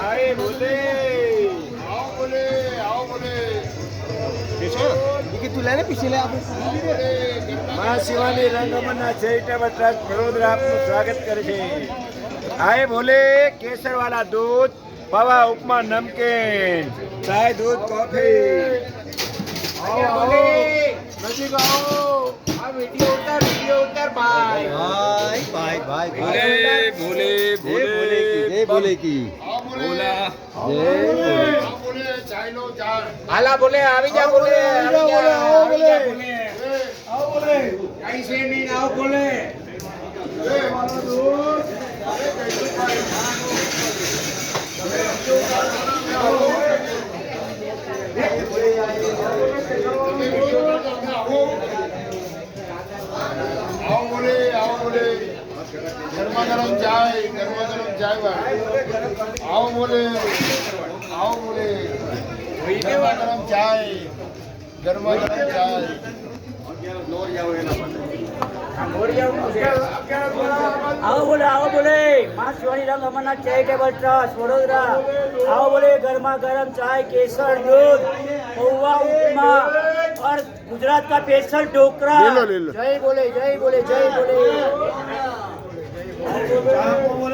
આય બોલે આવ બોલે આવ બોલે. કે તું લઈને પીછે લે આપણે. માં શિવાની રંગમના ચેરિટેબલ ટ્રસ્ટ વડોદરા આપનું સ્વાગત કરે છે. આય બોલે કેસરવાલા દૂધ પવા ઉપમા નમકીન. ચાય દૂધ કોફી. ભાઈ ભોલે ભોલે બોલે જય ભોલે કી બોલે. જય બોલે. આવો બોલે. ચાય લો ચાય હાલા બોલે આવી જા બોલે આવી જા આવી જા બોલે આવો બોલે. કઈ છે નહીં આવો બોલે. આવો બોલે આવો બોલે ગરમા ગરમ ચાય ગરમા ગરમ ચાય ભાઈ આવો બોલે આવો બોલે ગરમા ગરમ ચાય ગરમા ગરમ ચાય આવો બોલે આવો બોલે માં શિવાની રંગ અમરનાથ ચેરિટેબલ ટ્રસ્ટ વડોદરા આવો બોલે ગરમા ગરમ ચાય કેસર દૂધ પૌવા ઉપમા और गुजरात का स्पेशल ढोकरा ले लो, ले लो। जय बोले जय बोले जय बोले i don't